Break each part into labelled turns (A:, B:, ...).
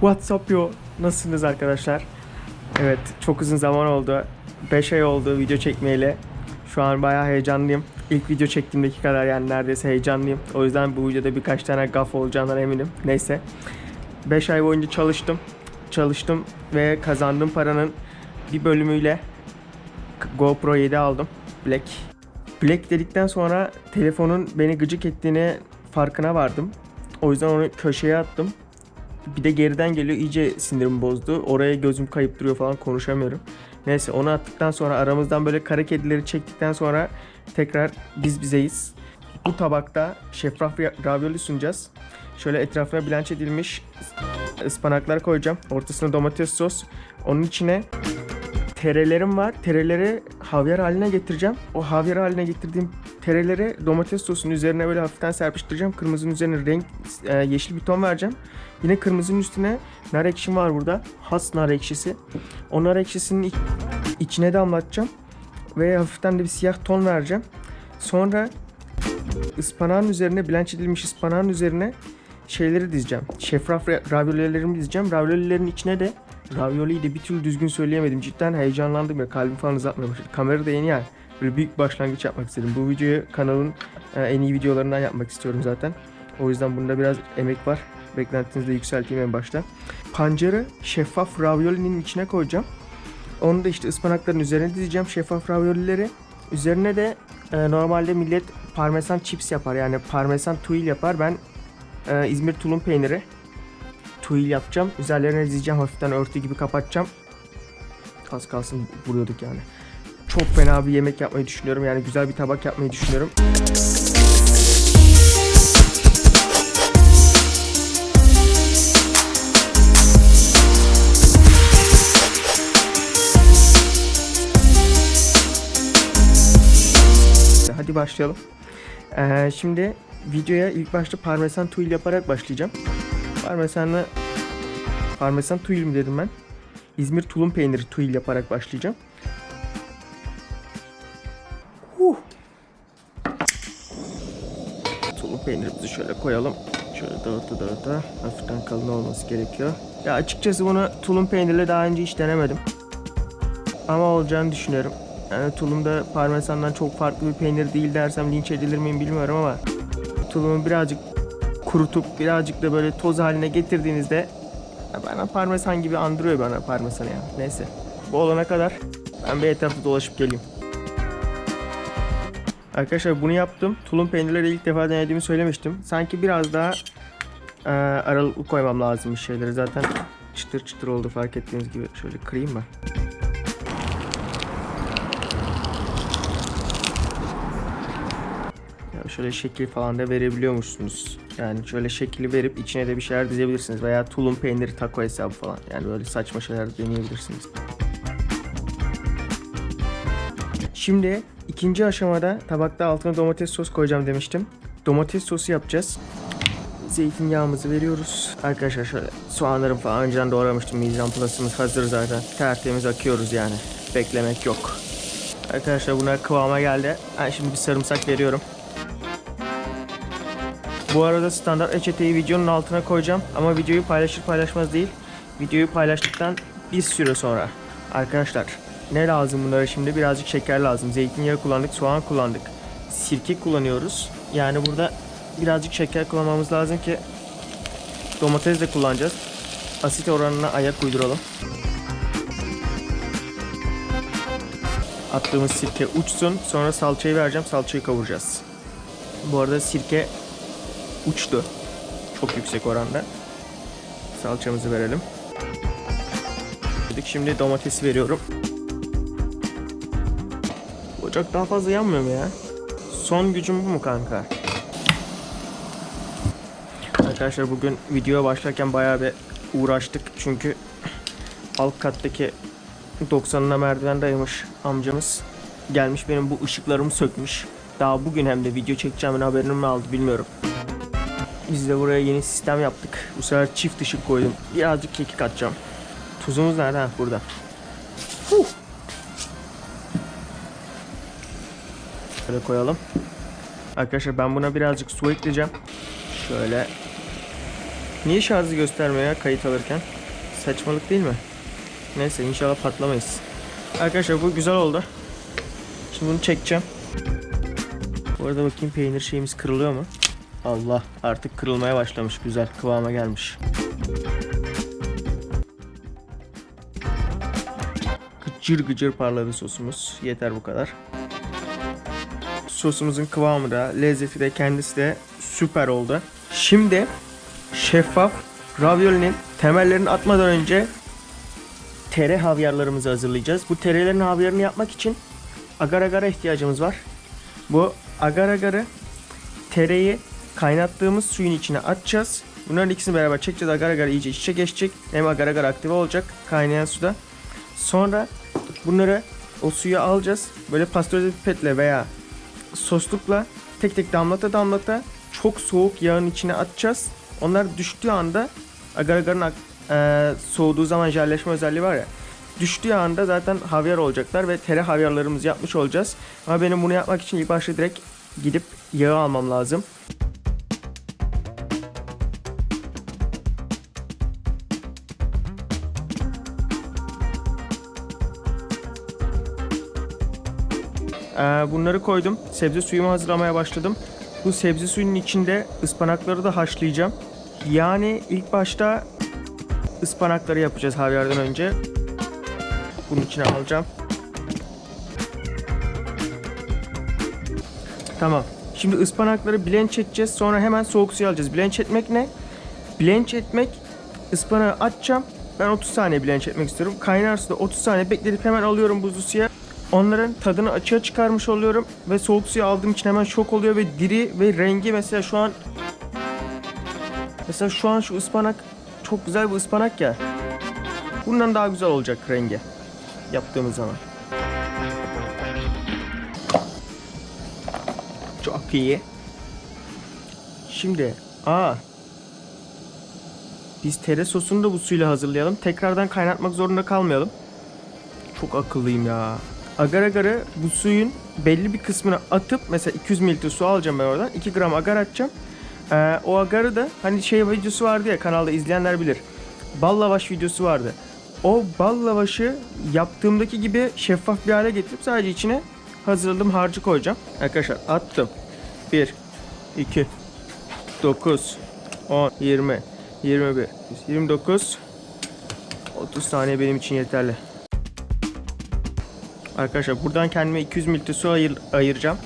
A: What's up yo? Nasılsınız arkadaşlar? Evet çok uzun zaman oldu. 5 ay oldu video çekmeyeli. Şu an bayağı heyecanlıyım. İlk video çektiğimdeki kadar yani neredeyse heyecanlıyım. O yüzden bu videoda birkaç tane gaf olacağından eminim. Neyse. 5 ay boyunca çalıştım. Çalıştım ve kazandığım paranın bir bölümüyle GoPro 7 aldım. Black. Black dedikten sonra telefonun beni gıcık ettiğini farkına vardım. O yüzden onu köşeye attım. Bir de geriden geliyor iyice sinirimi bozdu. Oraya gözüm kayıp duruyor falan konuşamıyorum. Neyse onu attıktan sonra aramızdan böyle kara kedileri çektikten sonra tekrar biz bizeyiz. Bu tabakta şeffaf ra- ravioli sunacağız. Şöyle etrafına blanch edilmiş ıspanaklar koyacağım. Ortasına domates sos. Onun içine terelerim var. Tereleri havyar haline getireceğim. O havyar haline getirdiğim tereleri domates sosunun üzerine böyle hafiften serpiştireceğim. Kırmızının üzerine renk e, yeşil bir ton vereceğim. Yine kırmızının üstüne nar ekşim var burada. Has nar ekşisi. O nar ekşisinin iç- içine damlatacağım. Ve hafiften de bir siyah ton vereceğim. Sonra ıspanağın üzerine, blanch edilmiş ıspanağın üzerine şeyleri dizeceğim. Şeffaf ra- raviolilerimi dizeceğim. Raviolilerin içine de ravioliyi de bir türlü düzgün söyleyemedim. Cidden heyecanlandım ya. Kalbim falan hızlatmaya başladı. Kamera da yeni ya. Böyle büyük başlangıç yapmak istedim. Bu videoyu kanalın e, en iyi videolarından yapmak istiyorum zaten. O yüzden bunda biraz emek var. Beklentinizi de yükselteyim en başta. Pancarı şeffaf raviolinin içine koyacağım. Onu da işte ıspanakların üzerine dizeceğim şeffaf raviolileri. Üzerine de e, normalde millet parmesan chips yapar. Yani parmesan tuil yapar. Ben e, İzmir tulum peyniri tuil yapacağım. Üzerlerine dizeceğim hafiften örtü gibi kapatacağım. Az kalsın vuruyorduk yani. Çok fena bir yemek yapmayı düşünüyorum. Yani güzel bir tabak yapmayı düşünüyorum. Hadi başlayalım. Ee, şimdi videoya ilk başta parmesan tuil yaparak başlayacağım. Parmesanlı parmesan tuil mi dedim ben? İzmir tulum peyniri tuil yaparak başlayacağım. Peynirimizi şöyle koyalım. Şöyle dağıta dağıta. Hafiften kalın olması gerekiyor. Ya açıkçası bunu tulum peynirle daha önce hiç denemedim. Ama olacağını düşünüyorum. Yani tulumda parmesandan çok farklı bir peynir değil dersem linç edilir miyim bilmiyorum ama tulumu birazcık kurutup birazcık da böyle toz haline getirdiğinizde bana parmesan gibi andırıyor bana parmesanı ya. Neyse. Bu olana kadar ben bir etrafta dolaşıp geleyim. Arkadaşlar bunu yaptım. Tulum peynirleri ilk defa denediğimi söylemiştim. Sanki biraz daha e, aralıklı koymam lazım şeyleri. Zaten çıtır çıtır oldu fark ettiğiniz gibi. Şöyle kırayım. Ya şöyle şekil falan da verebiliyormuşsunuz. Yani şöyle şekli verip içine de bir şeyler dizebilirsiniz. Veya tulum peyniri taco hesabı falan. Yani böyle saçma şeyler deneyebilirsiniz. Şimdi ikinci aşamada tabakta altına domates sos koyacağım demiştim. Domates sosu yapacağız. Zeytinyağımızı veriyoruz. Arkadaşlar şöyle soğanlarım falan önceden doğramıştım. Mizan plus'ımız hazır zaten. Tertemiz akıyoruz yani. Beklemek yok. Arkadaşlar bunlar kıvama geldi. Ben şimdi bir sarımsak veriyorum. Bu arada standart reçeteyi videonun altına koyacağım ama videoyu paylaşır paylaşmaz değil. Videoyu paylaştıktan bir süre sonra. Arkadaşlar ne lazım bunlara şimdi? Birazcık şeker lazım. Zeytinyağı kullandık, soğan kullandık. Sirke kullanıyoruz. Yani burada birazcık şeker kullanmamız lazım ki domates de kullanacağız. Asit oranına ayak uyduralım. Attığımız sirke uçsun. Sonra salçayı vereceğim. Salçayı kavuracağız. Bu arada sirke uçtu. Çok yüksek oranda. Salçamızı verelim. Şimdi domatesi veriyorum. Ocak daha fazla yanmıyor mu ya? Son gücüm bu mu kanka? Arkadaşlar bugün videoya başlarken bayağı bir uğraştık çünkü alt kattaki 90'ına merdiven dayamış amcamız gelmiş benim bu ışıklarımı sökmüş. Daha bugün hem de video çekeceğimin haberini mi aldı bilmiyorum. Biz de buraya yeni sistem yaptık. Bu sefer çift ışık koydum. Birazcık kekik atacağım. Tuzumuz nerede? Burada. Huh. Şöyle koyalım. Arkadaşlar ben buna birazcık su ekleyeceğim. Şöyle Niye şarjı göstermiyor ya kayıt alırken? Saçmalık değil mi? Neyse inşallah patlamayız. Arkadaşlar bu güzel oldu. Şimdi bunu çekeceğim. Bu arada bakayım peynir şeyimiz kırılıyor mu? Allah artık kırılmaya başlamış. Güzel kıvama gelmiş. Gıcır gıcır parladı sosumuz. Yeter bu kadar. Sosumuzun kıvamı da, lezzeti de kendisi de süper oldu. Şimdi şeffaf raviolinin temellerini atmadan önce tere havyarlarımızı hazırlayacağız. Bu terelerin havyarını yapmak için agar agara ihtiyacımız var. Bu agar agarı tereyi kaynattığımız suyun içine atacağız. Bunların ikisini beraber çekeceğiz. Agar agar iyice iç içe geçecek. Hem agar agar aktive olacak kaynayan suda. Sonra bunları o suya alacağız. Böyle pastörize pipetle veya soslukla tek tek damlata damlata çok soğuk yağın içine atacağız. Onlar düştüğü anda agar agarın eee, soğuduğu zaman jelleşme özelliği var ya. Düştüğü anda zaten havyar olacaklar ve tere havyarlarımızı yapmış olacağız. Ama benim bunu yapmak için ilk başta direkt gidip yağı almam lazım. Bunları koydum. Sebze suyumu hazırlamaya başladım. Bu sebze suyunun içinde ıspanakları da haşlayacağım. Yani ilk başta ıspanakları yapacağız havyardan önce. Bunun içine alacağım. Tamam. Şimdi ıspanakları blench edeceğiz. Sonra hemen soğuk suya alacağız. Blench etmek ne? Blench etmek ıspanağı atacağım. Ben 30 saniye blench etmek istiyorum. Kaynar suda 30 saniye bekletip hemen alıyorum buzlu suya. Onların tadını açığa çıkarmış oluyorum ve soğuk suya aldığım için hemen şok oluyor ve diri ve rengi mesela şu an mesela şu an şu ıspanak çok güzel bir ıspanak ya. Bundan daha güzel olacak rengi yaptığımız zaman. Çok iyi. Şimdi aa biz tere sosunu da bu suyla hazırlayalım. Tekrardan kaynatmak zorunda kalmayalım. Çok akıllıyım ya. Agar agarı bu suyun belli bir kısmını atıp mesela 200 mililitre su alacağım ben oradan. 2 gram agar atacağım. Ee, o agarı da hani şey videosu vardı ya kanalda izleyenler bilir. Bal lavaş videosu vardı. O bal lavaşı yaptığımdaki gibi şeffaf bir hale getirip sadece içine hazırladığım harcı koyacağım. Arkadaşlar attım. 1, 2, 9, 10, 20, 21, 29, 30 saniye benim için yeterli. Arkadaşlar buradan kendime 200 mililitre su ayır, ayıracağım.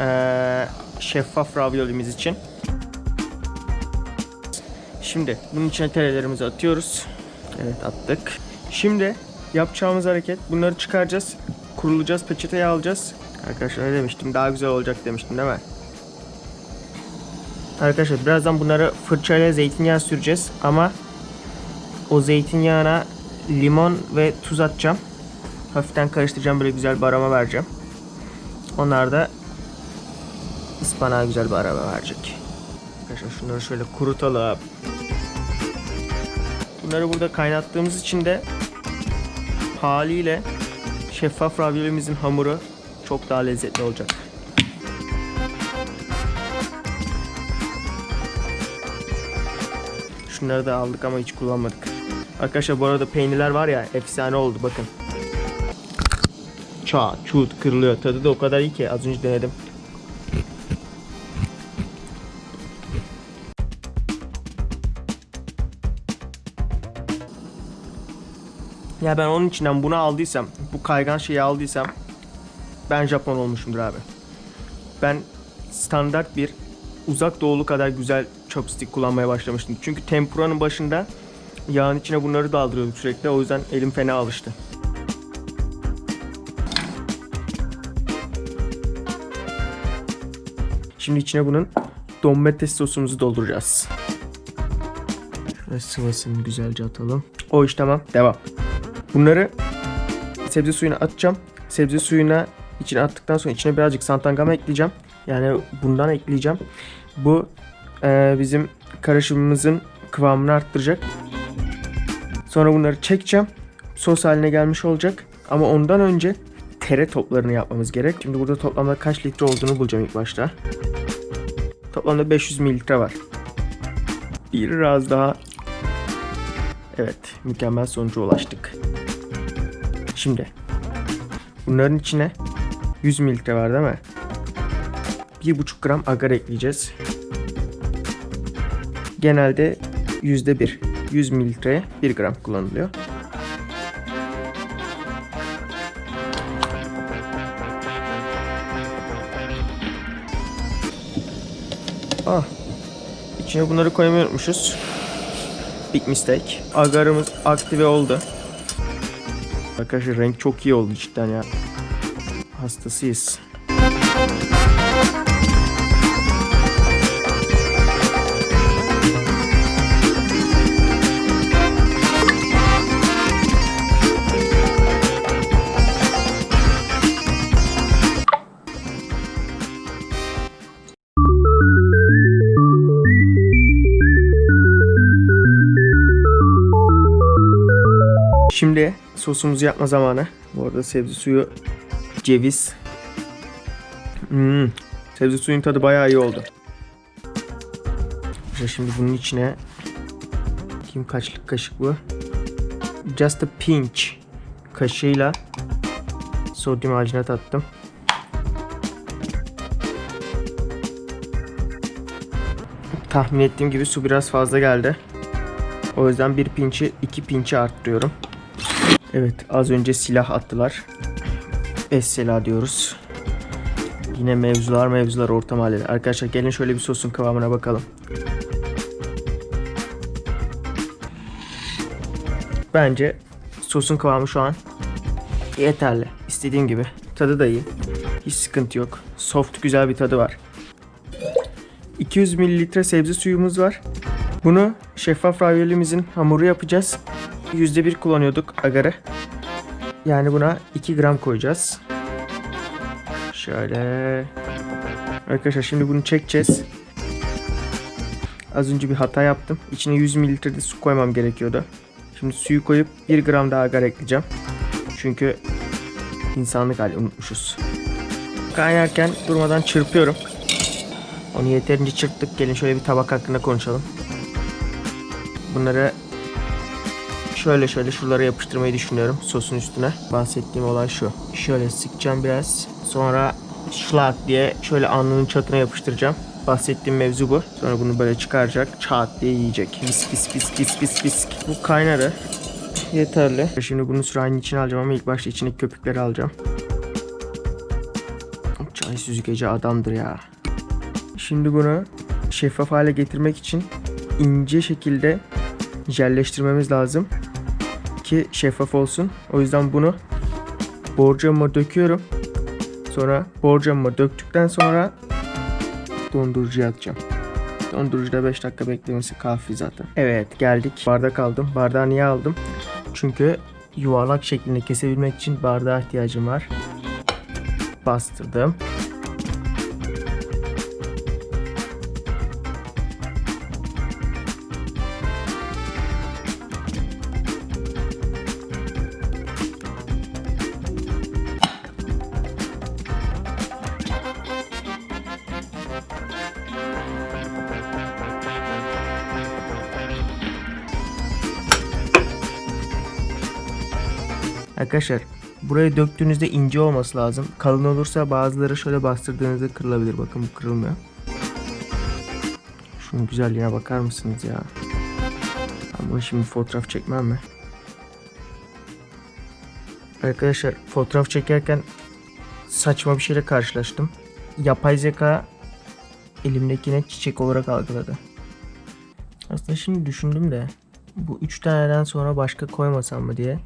A: Ee, şeffaf raviolimiz için. Şimdi bunun içine terelerimizi atıyoruz. Evet attık. Şimdi yapacağımız hareket bunları çıkaracağız. Kurulayacağız peçeteye alacağız. Arkadaşlar ne demiştim daha güzel olacak demiştim değil mi? Arkadaşlar birazdan bunları fırçayla zeytinyağı süreceğiz ama o zeytinyağına limon ve tuz atacağım. Hafiften karıştıracağım böyle güzel bir aroma vereceğim. Onlar da ıspanağa güzel bir aroma verecek. Arkadaşlar şunları şöyle kurutalım. Bunları burada kaynattığımız için de haliyle şeffaf raviolimizin hamuru çok daha lezzetli olacak. Şunları da aldık ama hiç kullanmadık. Arkadaşlar bu arada peynirler var ya efsane oldu bakın. Çat çut kırılıyor. Tadı da o kadar iyi ki az önce denedim. Ya ben onun içinden bunu aldıysam, bu kaygan şeyi aldıysam ben Japon olmuşumdur abi. Ben standart bir uzak doğulu kadar güzel chopstick kullanmaya başlamıştım. Çünkü tempuranın başında yağın içine bunları daldırıyorduk sürekli. O yüzden elim fena alıştı. Şimdi içine bunun domates sosumuzu dolduracağız. Şöyle sıvasını güzelce atalım. O iş tamam. Devam. Bunları sebze suyuna atacağım. Sebze suyuna içine attıktan sonra içine birazcık santangama ekleyeceğim. Yani bundan ekleyeceğim. Bu e, bizim karışımımızın kıvamını arttıracak. Sonra bunları çekeceğim. Sos haline gelmiş olacak. Ama ondan önce tere toplarını yapmamız gerek. Şimdi burada toplamda kaç litre olduğunu bulacağım ilk başta. Toplamda 500 mililitre var. Biraz daha. Evet, mükemmel sonuca ulaştık. Şimdi bunların içine 100 mililitre var değil mi? 1,5 gram agar ekleyeceğiz. Genelde %1 100 mililitreye 1 gram kullanılıyor. İçine bunları koymayı. Big mistake. Agarımız aktive oldu. Arkadaşlar renk çok iyi oldu cidden ya. Hastasıyız. Sosumuzu yapma zamanı. Bu arada sebze suyu, ceviz. Hmm, sebze suyun tadı bayağı iyi oldu. Şimdi bunun içine kim kaçlık kaşık bu? Just a pinch kaşığıyla sodyum alginat attım. Tahmin ettiğim gibi su biraz fazla geldi. O yüzden bir pinçi iki pinçi arttırıyorum. Evet az önce silah attılar. Essela diyoruz. Yine mevzular mevzular orta mahallede. Arkadaşlar gelin şöyle bir sosun kıvamına bakalım. Bence sosun kıvamı şu an yeterli. İstediğim gibi. Tadı da iyi. Hiç sıkıntı yok. Soft güzel bir tadı var. 200 mililitre sebze suyumuz var. Bunu şeffaf ravyolimizin hamuru yapacağız. %1 kullanıyorduk agarı. Yani buna 2 gram koyacağız. Şöyle. Arkadaşlar şimdi bunu çekeceğiz. Az önce bir hata yaptım. İçine 100 mililitre su koymam gerekiyordu. Şimdi suyu koyup 1 gram daha agar ekleyeceğim. Çünkü insanlık hali unutmuşuz. Kaynarken durmadan çırpıyorum. Onu yeterince çırptık. Gelin şöyle bir tabak hakkında konuşalım. Bunları şöyle şöyle şuralara yapıştırmayı düşünüyorum sosun üstüne. Bahsettiğim olay şu. Şöyle sıkacağım biraz. Sonra şlak diye şöyle alnının çatına yapıştıracağım. Bahsettiğim mevzu bu. Sonra bunu böyle çıkaracak. Çat diye yiyecek. Pis pis pis pis pis pis. Bu kaynadı. Yeterli. Şimdi bunu sürahinin içine alacağım ama ilk başta içindeki köpükleri alacağım. Çay süzgeci adamdır ya. Şimdi bunu şeffaf hale getirmek için ince şekilde jelleştirmemiz lazım ki şeffaf olsun. O yüzden bunu borcamıma döküyorum. Sonra borcamıma döktükten sonra dondurucuya atacağım. Dondurucuda 5 dakika beklemesi kafi zaten. Evet geldik. Bardak aldım. Bardağı niye aldım? Çünkü yuvarlak şeklinde kesebilmek için bardağa ihtiyacım var. Bastırdım. Arkadaşlar buraya döktüğünüzde ince olması lazım. Kalın olursa bazıları şöyle bastırdığınızda kırılabilir. Bakın bu kırılmıyor. Şunun güzelliğine bakar mısınız ya? Ama şimdi fotoğraf çekmem mi? Arkadaşlar fotoğraf çekerken saçma bir şeyle karşılaştım. Yapay zeka elimdekine çiçek olarak algıladı. Aslında şimdi düşündüm de bu üç taneden sonra başka koymasam mı diye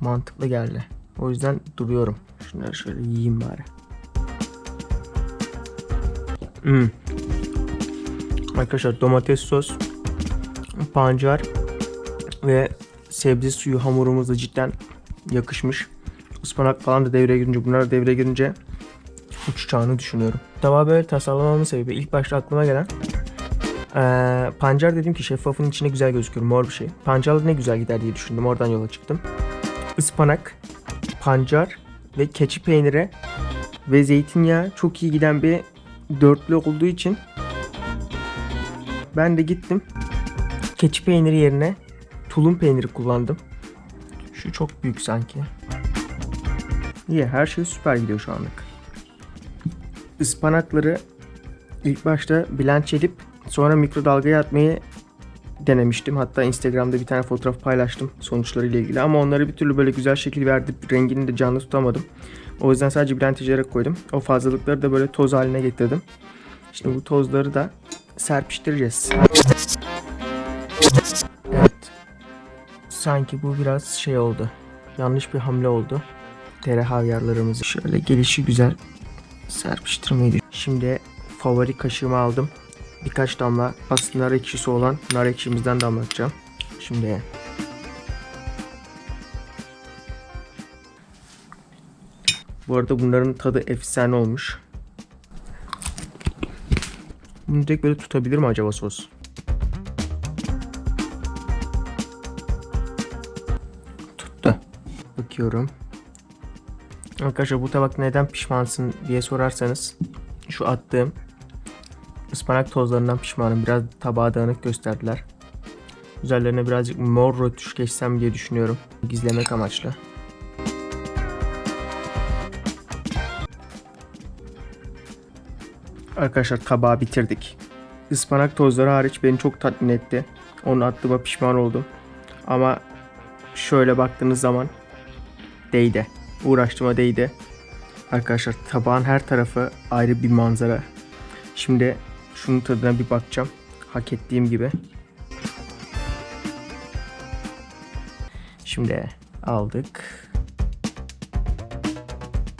A: mantıklı geldi. O yüzden duruyorum. Şunları şöyle yiyeyim bari. Hmm. Arkadaşlar domates sos, pancar ve sebze suyu hamurumuz da cidden yakışmış. Ispanak falan da devreye girince, bunlar devreye girince uçacağını düşünüyorum. Tabağı böyle tasarlamamın sebebi ilk başta aklıma gelen ee, pancar dedim ki şeffafın içine güzel gözüküyor mor bir şey. Pancarla ne güzel gider diye düşündüm. Oradan yola çıktım. Ispanak, pancar ve keçi peyniri ve zeytinyağı çok iyi giden bir dörtlü olduğu için ben de gittim keçi peyniri yerine tulum peyniri kullandım. Şu çok büyük sanki. İyi her şey süper gidiyor şu anlık. Ispanakları ilk başta blanch edip sonra mikrodalgaya atmayı denemiştim. Hatta Instagram'da bir tane fotoğraf paylaştım sonuçlarıyla ilgili ama onları bir türlü böyle güzel şekil verdi. Rengini de canlı tutamadım. O yüzden sadece blend ederek koydum. O fazlalıkları da böyle toz haline getirdim. Şimdi bu tozları da serpiştireceğiz. Evet. Sanki bu biraz şey oldu. Yanlış bir hamle oldu. Tere havyarlarımızı şöyle gelişi güzel serpiştirmeyi Şimdi favori kaşığımı aldım. Birkaç damla aslında nar ekşisi olan nar ekşimizden damlatacağım. Şimdi Bu arada bunların tadı efsane olmuş. Bunu direkt böyle tutabilir mi acaba sos? Tuttu. Bakıyorum. Arkadaşlar bu tabak neden pişmansın diye sorarsanız şu attığım ıspanak tozlarından pişmanım. Biraz tabağa dağınık gösterdiler. Üzerlerine birazcık mor rötuş geçsem diye düşünüyorum. Gizlemek amaçlı. Arkadaşlar tabağı bitirdik. Ispanak tozları hariç beni çok tatmin etti. Onu attığıma pişman oldum. Ama şöyle baktığınız zaman değdi. Uğraştığıma değdi. Arkadaşlar tabağın her tarafı ayrı bir manzara. Şimdi şunun tadına bir bakacağım. Hak ettiğim gibi. Şimdi aldık.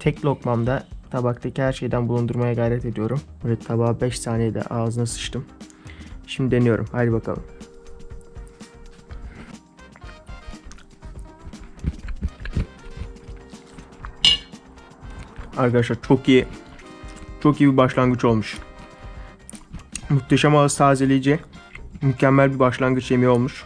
A: Tek lokmamda tabaktaki her şeyden bulundurmaya gayret ediyorum. Böyle tabağa 5 saniyede ağzına sıçtım. Şimdi deniyorum. Haydi bakalım. Arkadaşlar çok iyi. Çok iyi bir başlangıç olmuş. Muhteşem ağız tazeleyici. Mükemmel bir başlangıç yemeği olmuş.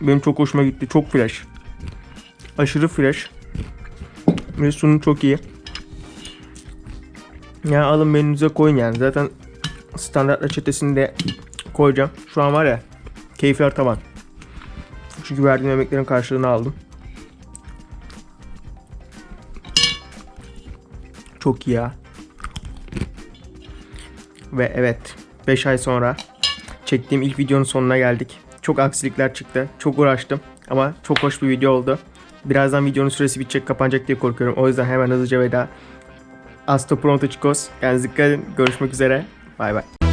A: Benim çok hoşuma gitti. Çok fresh. Aşırı fresh. Ve sunum çok iyi. Ya alın menünüze koyun yani. Zaten standart reçetesini de koyacağım. Şu an var ya keyifler tavan. Çünkü verdiğim emeklerin karşılığını aldım. Çok iyi ya. Ve evet 5 ay sonra çektiğim ilk videonun sonuna geldik. Çok aksilikler çıktı. Çok uğraştım. Ama çok hoş bir video oldu. Birazdan videonun süresi bitecek kapanacak diye korkuyorum. O yüzden hemen hızlıca veda. Hasta pronto chicos. Kendinize dikkat edin. Görüşmek üzere. Bay bay.